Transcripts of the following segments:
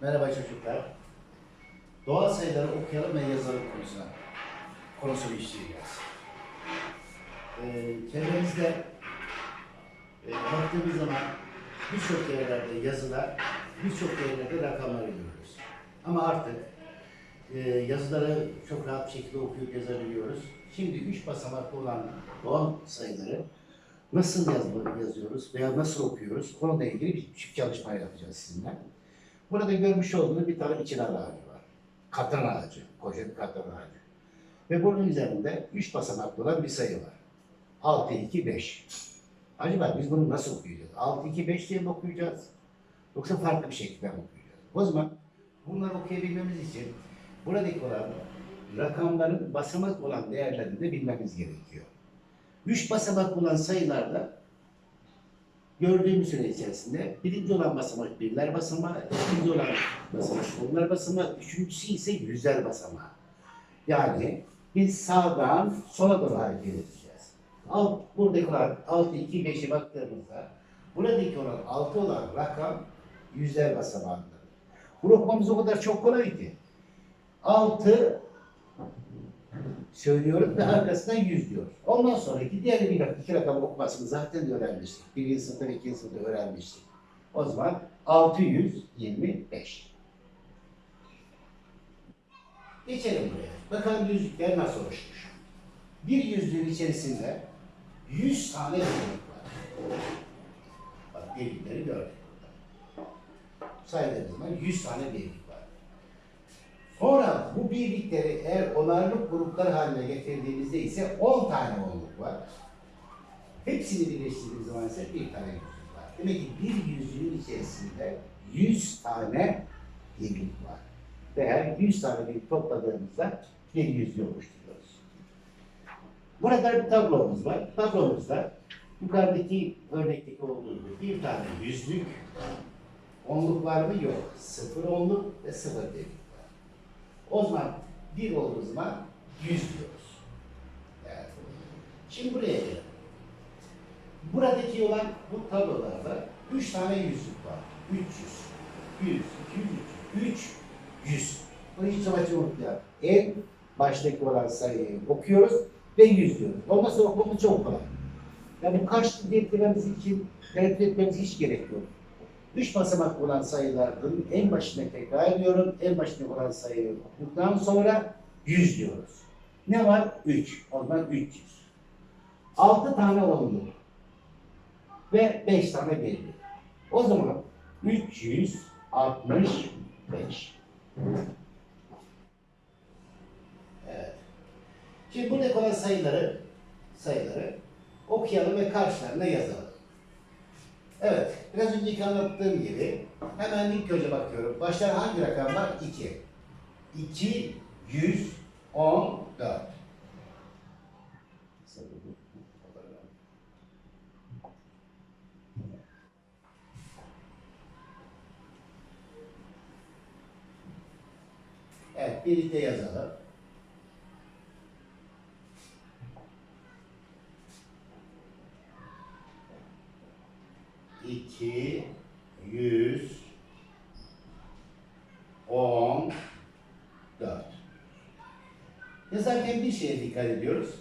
Merhaba çocuklar. Doğal sayıları okuyalım ve yazalım konusuna, konusunu işleyeceğiz. Ee, çevremizde e, baktığımız zaman birçok yerlerde yazılar, birçok yerlerde rakamlar görüyoruz. Ama artık e, yazıları çok rahat bir şekilde okuyup yazabiliyoruz. Şimdi üç basamaklı olan doğal sayıları nasıl yaz- yazıyoruz veya nasıl okuyoruz onunla ilgili bir küçük çalışma yapacağız sizinle. Burada görmüş olduğunuz bir tane içine ağacı var. Katran ağacı, koca bir katran ağacı. Ve bunun üzerinde üç basamaklı olan bir sayı var. 6, 2, 5. Acaba biz bunu nasıl okuyacağız? 6, 2, 5 diye mi okuyacağız? Yoksa farklı bir şekilde mi okuyacağız? O zaman bunları okuyabilmemiz için buradaki olan rakamların basamak olan değerlerini de bilmemiz gerekiyor. Üç basamak olan sayılarda gördüğümüz süre içerisinde birinci olan basamak birler basamağı, ikinci olan basamak onlar basamağı, üçüncüsü ise yüzler basamağı. Yani biz sağdan sola doğru hareket edeceğiz. Alt, buradaki olan 6, 2, 5'e baktığımızda buradaki olan 6 olan rakam yüzler basamağındadır. Bu okumamız o kadar çok kolay ki. 6 söylüyoruz ve arkasından 100 diyoruz. Ondan sonraki diğer bir rakam, iki rakam okumasını zaten öğrenmiştik. Birinci sınıfta ve ikinci sınıfta öğrenmiştik. O zaman 625. Geçelim buraya. Bakalım yüzlükler nasıl oluşmuş. Bir yüzlüğün içerisinde 100 tane birlik var. Bak birlikleri gördük burada. Saydığımız zaman 100 tane var. Sonra bu birlikleri eğer onarlık gruplar haline getirdiğimizde ise 10 tane onluk var. Hepsini birleştirdiğimiz zaman ise bir tane yüzlük var. Demek ki bir yüzlüğün içerisinde 100 tane birlik var. Veya 100 tane birlik topladığımızda bir yüzlüğü oluşturuyoruz. Burada bir tablomuz var. Tablomuzda yukarıdaki örnekteki olduğu gibi bir tane yüzlük, onluk var mı? Yok. Sıfır onluk ve sıfır birlik. O zaman bir olduğu zaman yüz diyoruz. Evet. Şimdi buraya gelelim. Buradaki olan bu tablolarda üç tane yüzlük var. 300, 100, 200, 300, 100. Bunu hiç amacı unutmayalım. En baştaki olan sayıyı okuyoruz ve yüz diyoruz. Ondan sonra okumamız çok kolay. Yani bu karşılık getirmemiz için tereddüt etmemiz hiç gerek yok. Üç basamak olan sayıların en başına tekrar ediyorum. En başına olan sayıyı okuduktan sonra 100 diyoruz. Ne var? 3. O zaman 300. 6 tane onluk ve 5 tane birlik. O zaman 365. Evet. Şimdi buradaki olan sayıları sayıları okuyalım ve karşılarına yazalım. Evet, biraz önceki anlattığım gibi hemen ilk önce bakıyorum. Başta hangi rakam var? 2. 214. Evet, birlikte yazalım. İki yüz on dört. Yazarken bir şeye dikkat ediyoruz.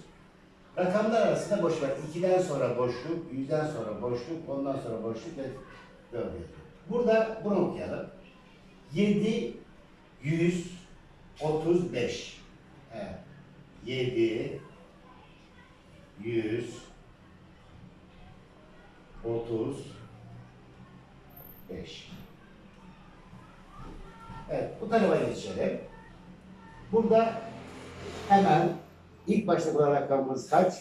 Rakamlar arasında boş var. 2'den sonra boşluk, 100'den sonra boşluk, ondan sonra boşluk ve böyle. Burada bunu okuyalım. 7 135. Evet. 7 100 30 5. Evet, bu tarafa geçelim. Burada hemen ilk başta bulan rakamımız kaç?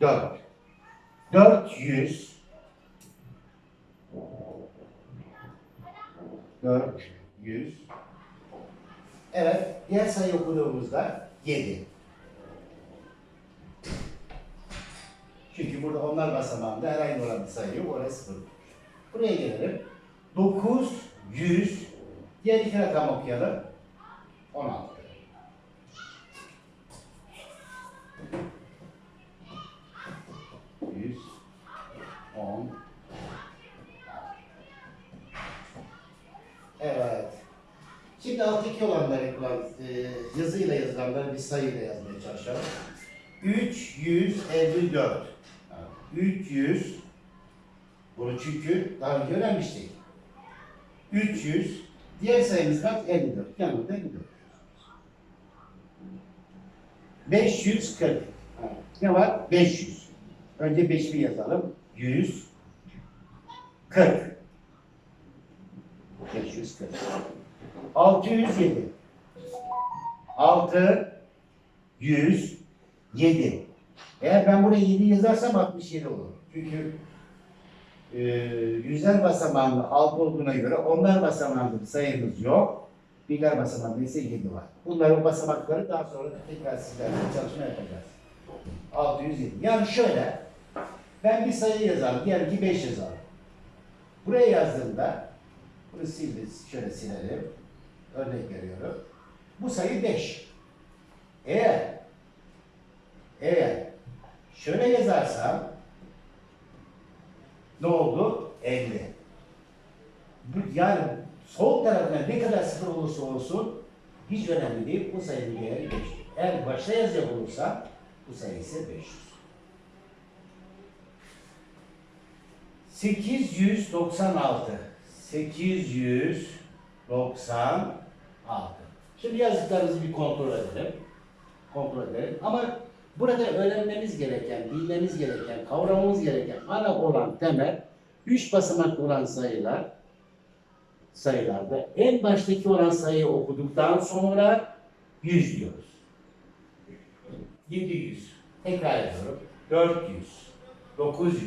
4. 400 400 Evet, diğer sayı okuduğumuzda 7. Çünkü burada onlar basamağında herhangi olan bir sayı yok, orası sıfır. Buraya gelelim. 900 diğer iki rakam okuyalım. 16. Yüz, on. Evet. Şimdi alttaki olanları kullan, e, yazıyla yazılanları bir sayıyla yazmaya çalışalım. 354. Yani 300 bunu çünkü daha önce öğrenmiştik. 300 diğer sayımız kaç? 54. Yanında 54. 540. Ha, Ne var? 500. Önce 5'i yazalım. 100 40. 540. 607. 6 107. Eğer ben buraya 7 yazarsam 67 olur. Çünkü e, yüzler basamağında 6 olduğuna göre onlar basamağında bir sayımız yok. Birler basamağında ise 7 var. Bunların basamakları daha sonra tekrar sizlerle çalışma yapacağız. 607. Yani şöyle ben bir sayı yazarım. Diyelim ki 5 yazarım. Buraya yazdığımda bunu sildi, şöyle silelim. Örnek veriyorum. Bu sayı 5. Eğer eğer şöyle yazarsam ne oldu? 50. Bu, yani sol tarafına ne kadar sıfır olursa olsun hiç önemli değil. Bu sayının değeri 5'tir. Eğer başta yazacak olursam bu sayı ise 500. 896. 896. Şimdi yazdıklarımızı bir kontrol edelim. Kontrol edelim. Ama burada öğrenmemiz gereken, bilmemiz gereken, kavramamız gereken ana olan temel üç basamaklı olan sayılar sayılarda en baştaki olan sayıyı okuduktan sonra 100 diyoruz. 700. Tekrar ediyorum. 400. 900.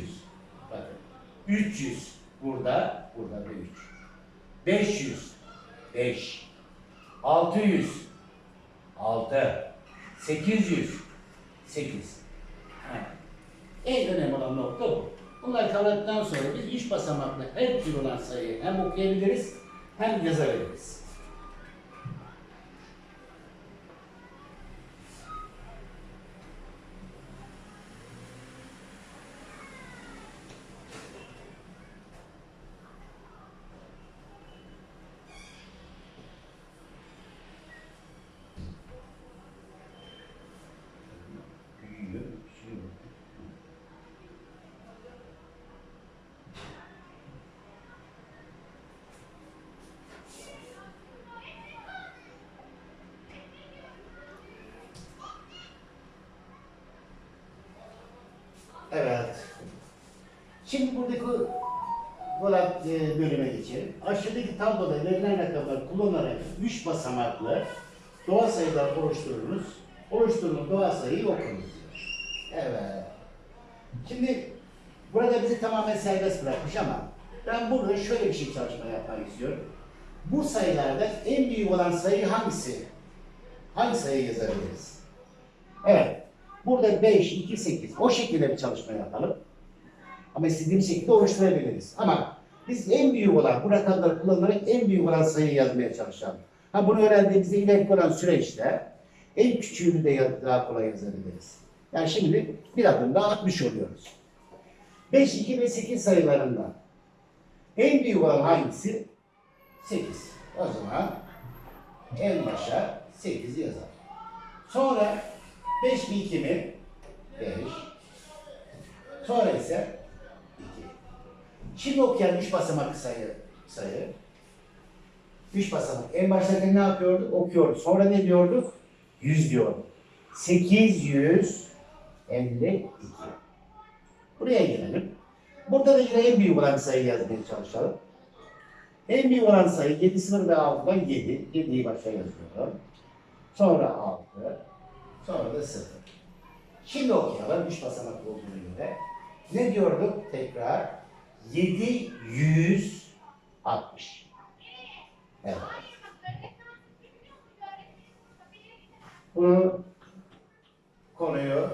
Bakın. 300. Burada. Burada da 3. 500. 5. 600. 6. 800. 8. Ha. En önemli olan nokta bu. Bunları kavradıktan sonra biz üç basamaklı her tür olan sayıyı hem okuyabiliriz hem yazabiliriz. Şimdi buradaki olan e, bölüme geçelim. Aşağıdaki tabloda verilen rakamları kullanarak üç basamaklı doğal sayılar oluşturunuz. Oluşturduğunuz doğal sayıyı okunuz diyor. Evet. Şimdi burada bizi tamamen serbest bırakmış ama ben burada şöyle bir şey çalışma yapmak istiyorum. Bu sayılarda en büyük olan sayı hangisi? Hangi sayıyı yazabiliriz? Evet. Burada 5, 2, 8. O şekilde bir çalışma yapalım. Ama istediğimiz şekilde oluşturabiliriz. Ama biz en büyük olan, bu rakamları kullanarak en büyük olan sayıyı yazmaya çalışalım. Ha bunu öğrendiğimizde ileriki olan süreçte en küçüğünü de daha kolay yazabiliriz. Yani şimdi bir adım daha atmış oluyoruz. 5, 2 ve 8 sayılarından en büyük olan hangisi? 8. O zaman en başa 8'i yazalım. Sonra 5 mi 2 mi? 5. Sonra ise 2. Şimdi okuyan 3 basamaklı sayı sayı. 3 basamak. En başta ne yapıyorduk? Okuyorduk. Sonra ne diyorduk? 100 diyorduk. 852. Buraya gelelim. Burada da yine en büyük olan sayıyı yazmaya çalışalım. En büyük olan sayı 7 0 ve 6'dan 7. 7'yi başa yazıyorum. Sonra 6. Sonra da 0. Şimdi okuyalım. 3 basamaklı olduğuna göre. Ne diyorduk? Tekrar 760. Evet. Bunu konuyu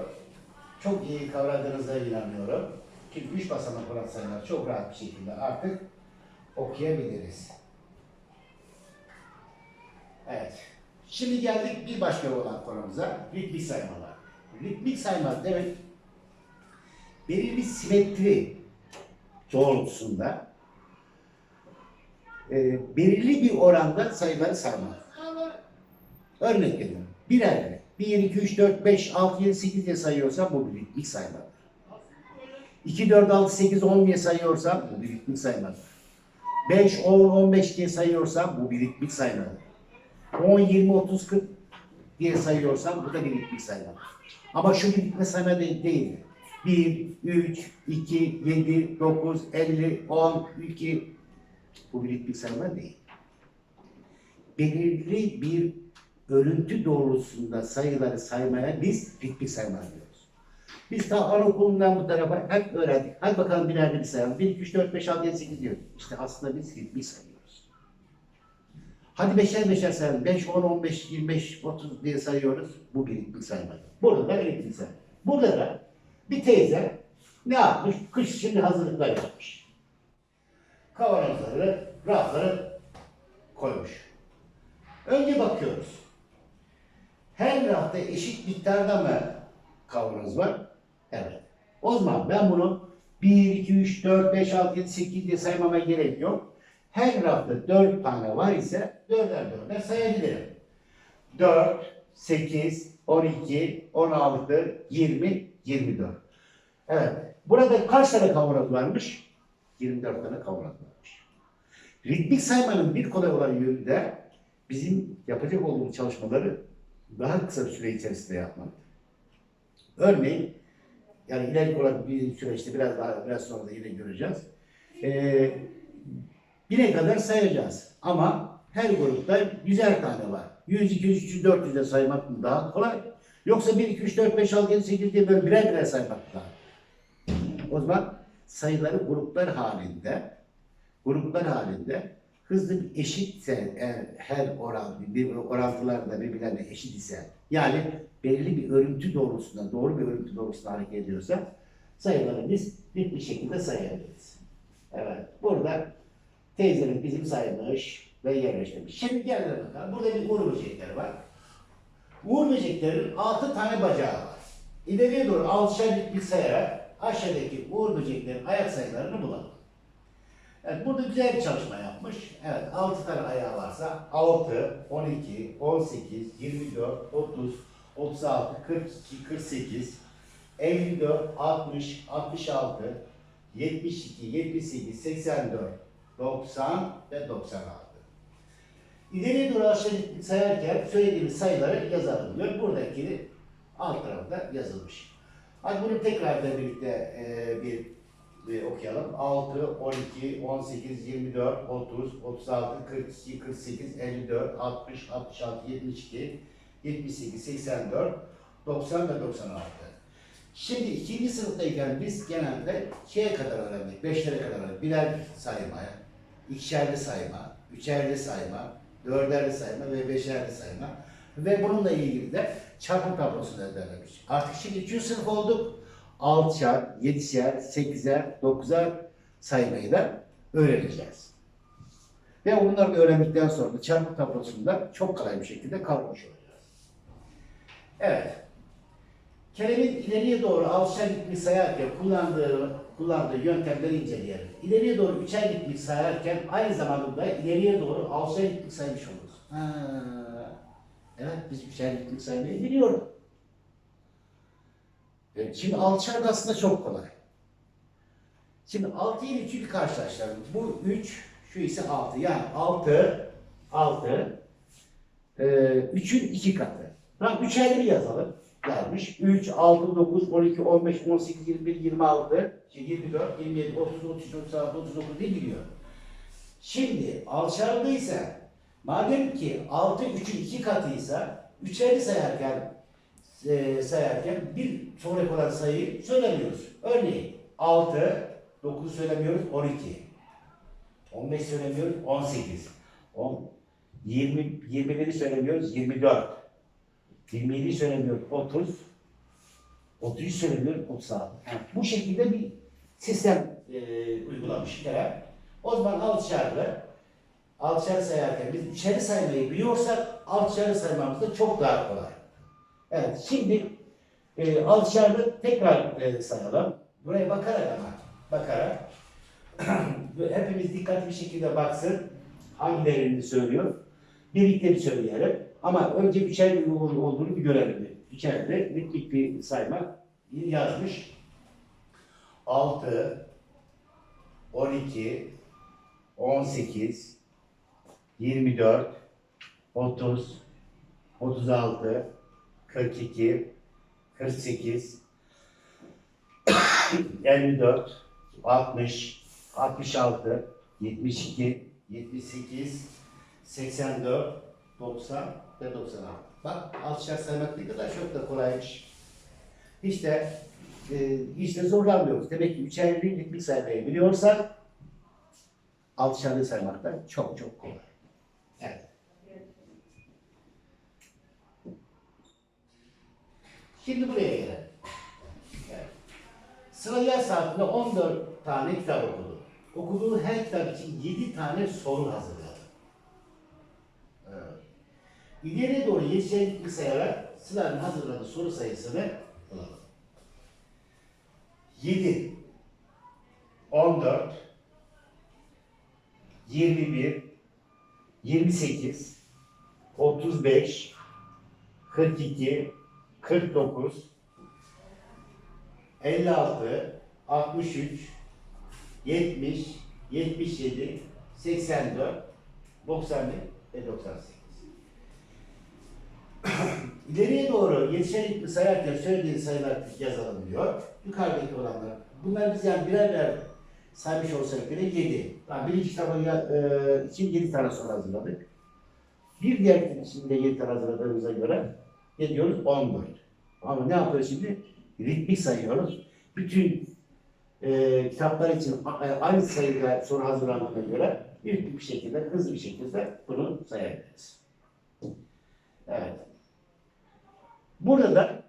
çok iyi kavradığınıza inanıyorum. Çünkü üç basamak olan sayılar çok rahat bir şekilde artık okuyabiliriz. Evet. Şimdi geldik bir başka olan konumuza. Ritmik saymalar. Ritmik sayma demek belirli simetri doğrultusunda e, belirli bir oranda sayıları saymak. Örnek veriyorum. Birer 1, 2, 3, 4, 5, 6, 7, 8 diye sayıyorsam bu bir ritmik saymadır. 2, 4, 6, 8, 10 diye sayıyorsam bu bir ritmik saymadır. 5, 10, 15 diye sayıyorsam bu bir ritmik saymadır. 10, 20, 30, 40 diye sayıyorsam bu da bir ritmik saymadır. Ama şu bir ritmik sayma değil. değil. 1, 3, 2, 7, 9, 50, 10, 2 bu bir sayma değil. Belirli bir örüntü doğrultusunda sayıları saymaya biz ritmik sayma diyoruz. Biz ta anaokulundan bu tarafa hep öğrendik. Hadi bakalım birer bir sayalım. 1, 2, 3, 4, 5, 6, 7, 8 diyor. İşte aslında biz ritmik sayıyoruz. Hadi beşer beşer sayalım. 5, 10, 15, 25, 30 diye sayıyoruz. Bu bir ritmik sayma. Burada da ritmik sayma. Burada da bir teyze ne yapmış? Kış için hazırlıklar yapmış. Kavanozları, rafları koymuş. Önce bakıyoruz. Her rafta eşit miktarda mı kavanoz var? Evet. O zaman ben bunu 1, 2, 3, 4, 5, 6, 7, 8 diye saymama gerek yok. Her rafta 4 tane var ise 4'er 4'er sayabilirim. 4, 8, 12, 16, 20, 24. Evet. Burada kaç tane kavanoz varmış? 24 tane kavanoz varmış. Ritmik saymanın bir kolay olan yönü de bizim yapacak olduğumuz çalışmaları daha kısa bir süre içerisinde yapmak. Örneğin yani ileriki olarak bir süreçte biraz daha biraz sonra da yine göreceğiz. Ee, bine kadar sayacağız. Ama her grupta 100'er tane var. 100, 200, 300, 400 de saymak daha kolay? Yoksa 1, 2, 3, 4, 5, 6, 7, 8 diye böyle birer birer saymak daha? O zaman sayıları gruplar halinde gruplar halinde hızlı bir eşitse eğer her oran bir orantılar da birbirlerine eşit ise yani belirli bir örüntü doğrultusunda doğru bir örüntü doğrultusunda hareket ediyorsa sayıları biz ritmik şekilde sayabiliriz. Evet. Burada teyzenin bizim saymış ve yerleştirmiş. Şimdi gel bakalım. Burada bir uğur böcekleri var. Uğur böceklerin altı tane bacağı var. İleriye doğru altışar ritmik sayarak aşağıdaki uğur böceklerin ayak sayılarını bulalım. Evet, burada güzel bir çalışma yapmış. Evet, 6 tane ayağı varsa 6, 12, 18, 24, 30, 36, 42, 48, 54, 60, 66, 72, 78, 84, 90 ve 96. İleriye doğru aşağı sayarken söylediğimiz sayıları yazalım diyor. Buradaki alt tarafta yazılmış. Hadi bunu tekrar da birlikte e, bir bir okuyalım. 6, 12, 18, 24, 30, 36, 42, 48, 54, 60, 66, 72, 78, 84, 90 ve 96. Şimdi ikinci sınıftayken biz genelde şeye kadar öğrendik, beşlere kadar öğrendik. Birer saymaya, ikişerli sayma, üçerli sayma, dörderli sayma ve beşerli sayma. Ve bununla ilgili de çarpım tablosunu öğrenmiş. Artık şimdi üçüncü sınıf olduk. 6'şer, 7'şer, 8'er, 9'er saymayı da öğreneceğiz. Ve bunları öğrendikten sonra çarpım tablosunda çok kolay bir şekilde kavramış olacağız. Evet. Kelimenin ileriye doğru altışar ritmi sayarken kullandığı kullandığı yöntemleri inceleyelim. İleriye doğru üçer ritmi sayarken aynı zamanda da ileriye doğru altışar ritmi saymış oluruz. Ha, evet biz üçer ritmi saymayı biliyoruz. Evet, şimdi alçar da aslında çok kolay. Şimdi 6 ile 3'ü bir karşılaştıralım. Bu 3, şu ise 6. Yani 6, 6, e, 3'ün 2 katı. Tamam, üçerleri yazalım. Gelmiş. 3, 6, 9, 12, 15, 18, 21, 26, 24, 27, 30, 33, 36, 39 diye gidiyor. Şimdi alçaldıysa, madem ki 6 3'ün 2 katıysa, üçerli sayarken e, sayarken bir sonraki olan sayıyı söylemiyoruz. Örneğin 6, 9 söylemiyoruz, 12. 15 söylemiyoruz, 18. 10, 20, 21'i söylemiyoruz, 24. 27'yi söylemiyoruz, 30. 30'u söylemiyoruz, 36. Yani bu şekilde bir sistem e, uygulamış Kerem. O zaman altışarlı, altışarlı sayarken biz üçerli saymayı biliyorsak altışarlı saymamız da çok daha kolay. Evet, şimdi e, altışarlı tekrar e, sayalım. Buraya bakarak ama, bakarak hepimiz dikkatli bir şekilde baksın. hangilerini söylüyor? Birlikte bir söyleyelim. Ama önce üçer bir olduğunu bir görelim. İçeride ritmik bir sayma yazmış. 6, 12, 18, 24, 30, 36, 42, 48, 54, 60, 66, 72, 78, 84, 90 ve 96. Bak alçak saymak ne kadar çok da kolaymış. De e, de zorlanmıyoruz. Demek ki üçer birlik bir saymayı biliyorsak alçağı saymak da çok çok kolay. Evet. Şimdi buraya gelelim. Evet. Sıralar saatinde 14 tane kitap okudu. Okuduğu her kitap için 7 tane soru hazırladı. İleriye doğru yetişen sayarak Sıla'nın hazırladığı soru sayısını bulalım. 7, 14, 21, 28, 35, 42, 49, 56, 63, 70, 77, 84, 91 ve 98. İleriye doğru yetişen sayarken söylediğin sayılar yazalım diyor. Yukarıdaki olanlar. Bunlar biz yani birer birer saymış olsak bile 7. Yani birinci kitabı e, için 7 tane soru hazırladık. Bir diğer kitap için de 7 tane hazırladığımıza göre ne diyoruz? 14. Ama ne yapıyoruz şimdi? Ritmik sayıyoruz. Bütün e, kitaplar için e, aynı sayıda soru hazırlandığına göre ritmik bir şekilde, hızlı bir şekilde bunu sayabiliriz. Evet. Burada da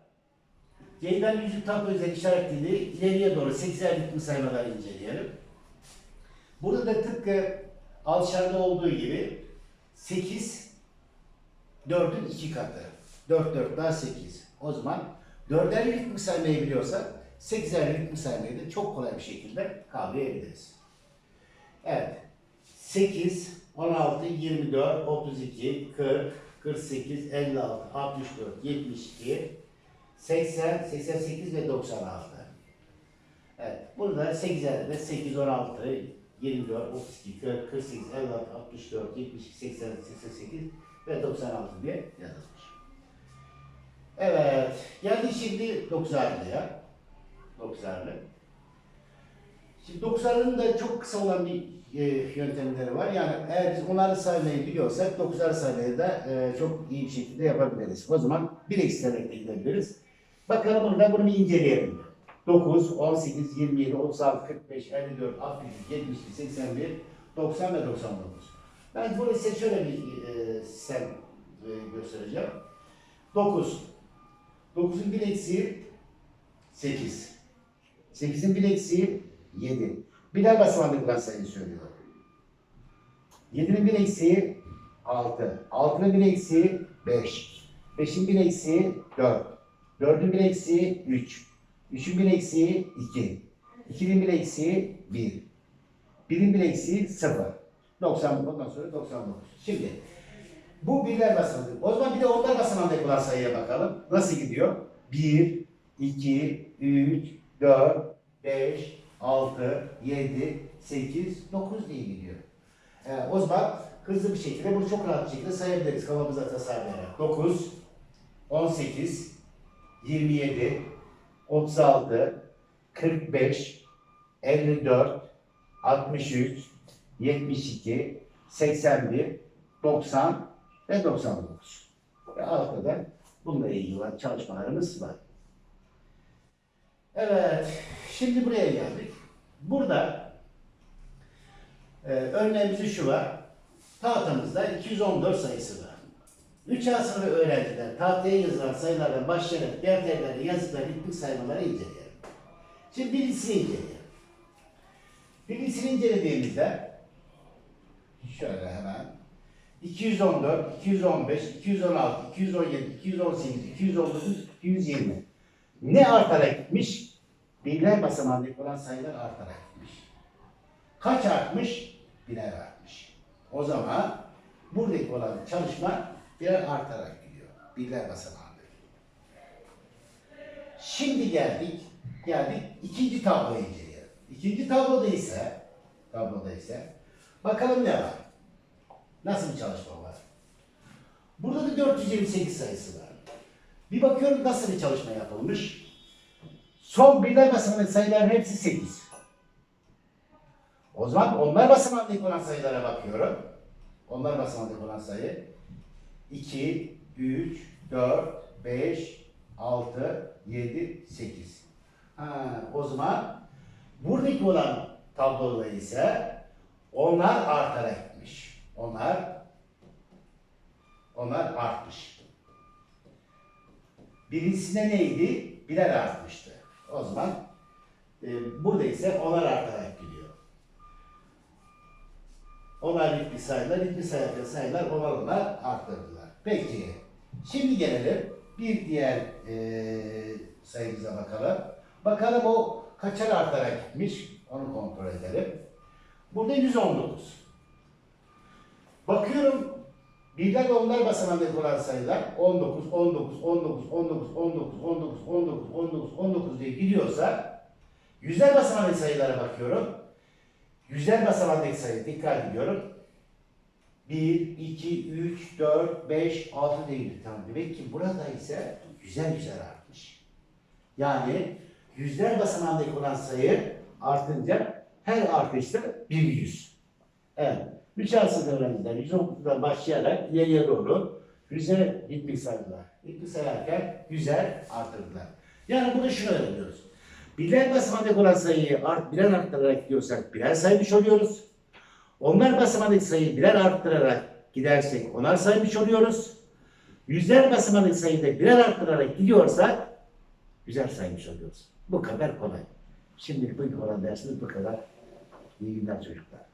Ceylan Yüzük Tablo Özel işaretlediği ileriye doğru 8'er ritmi saymaları inceleyelim. Burada da tıpkı Alşar'da olduğu gibi 8 4'ün 2 katı. 4 4 daha 8. O zaman 4'er ritmi saymayı biliyorsak 8'er ritmi saymayı da çok kolay bir şekilde kavrayabiliriz. Evet. 8, 16, 24, 32, 40, 48, 56, 64, 72, 80, 88 ve 96. Evet. Burada 8'lerde de 8, 16, 24, 32, 40, 48, 56, 64, 72, 80, 88 ve 96 diye yazılmış. Evet. Geldi şimdi 9'arlıya. 9'arlı. Şimdi 9'arlının da çok kısa olan bir e, yöntemleri var. Yani eğer biz onları saymayı biliyorsak 9'ar saymayı da e, çok iyi bir şekilde yapabiliriz. O zaman bir eksilerek gidebiliriz. Bakalım burada bunu bir inceleyelim. 9, 18, 27, 36, 45, 54, 62, 72, 81, 90 ve 99. Ben burada size şöyle bir e, sistem e, göstereceğim. 9. 9'un bir eksiği 8. 8'in bir eksiği 7. Birer basamaklı bulan sayıyı söylüyor. 7'nin bir eksiği 6. 6'nın bir eksiği 5. 5'in bir eksiği 4. 4'ün bir eksiği 3. 3'ün bir eksiği 2. 2'nin bir eksiği 1. 1'in bir eksiği 0. 90, ondan sonra 99. Şimdi bu birler basamağı. O zaman bir de onlar basamağındaki olan sayıya bakalım. Nasıl gidiyor? 1, 2, 3, 4, 5, 6, 7, 8, 9 diye gidiyor. Ee, o zaman hızlı bir şekilde bunu çok rahat bir şekilde sayabiliriz kafamıza tasarlayarak. 9, 18, 27, 36, 45, 54, 63, 72, 81, 90 ve 99. Ve altta da bununla ilgili olan çalışmalarımız var. Evet, şimdi buraya geldik. Burada e, örneğimizin şu var. Tahtamızda 214 sayısı var. 3 A sınıfı öğrenciler tahtaya yazılan sayılardan başlayarak defterlerde yazdıkları ritmik saymaları inceleyelim. Şimdi birincisini inceleyelim. Birincisini incelediğimizde şöyle hemen 214, 215, 216, 217, 218, 219, 220. Ne artarak gitmiş? Birler basamağındaki olan sayılar artarak gitmiş. Kaç artmış? Birer artmış. O zaman buradaki olan çalışma birer artarak gidiyor. Birler basamağında. Şimdi geldik, geldik ikinci tabloyu inceleyelim. İkinci tabloda ise, tabloda ise bakalım ne var? Nasıl bir çalışma var? Burada da 428 sayısı var. Bir bakıyorum nasıl bir çalışma yapılmış. Son birler basamağındaki sayıların hepsi 8. O zaman onlar basamağındaki olan sayılara bakıyorum. Onlar basamağındaki olan sayı 2, 3, 4, 5, 6, 7, 8. Ha, o zaman buradaki olan tabloda ise onlar artarak gitmiş. Onlar onlar artmış. Birincisinde neydi? Birer artmıştı. O zaman e, burada ise onlar artarak gidiyor. Onlar ritmi sayılar, ritmi sayılar, sayılar onlar onlar arttırdılar. Peki, şimdi gelelim bir diğer e, sayımıza bakalım. Bakalım o kaçar artarak gitmiş, onu kontrol edelim. Burada 119. Bakıyorum birden onlar basamağındaki olan sayılar 19, 19, 19, 19, 19, 19, 19, 19, 19 diye gidiyorsa yüzler basamağındaki sayılara bakıyorum. Yüzler basamağındaki sayı dikkat ediyorum. 1, 2, 3, 4, 5, 6 değil. Tamam. Demek ki burada ise yüzer yüzer artmış. Yani yüzler basamağındaki olan sayı artınca her artışta bir yüz. Evet. Asıl öğrenciler 119'dan başlayarak ileriye doğru yüzer ritmik saydılar. Ritmik sayarken yüzer artırdılar. Yani burada şunu öğreniyoruz. Birler basamağındaki olan sayıyı art, birer arttırarak gidiyorsak birer saymış oluyoruz. Onlar basamağındaki sayıyı birer arttırarak gidersek onar saymış oluyoruz. Yüzler basamağındaki sayıyı da birer arttırarak gidiyorsak yüzer saymış oluyoruz. Bu kadar kolay. Şimdilik bugün olan dersimiz bu kadar. İyi günler çocuklar.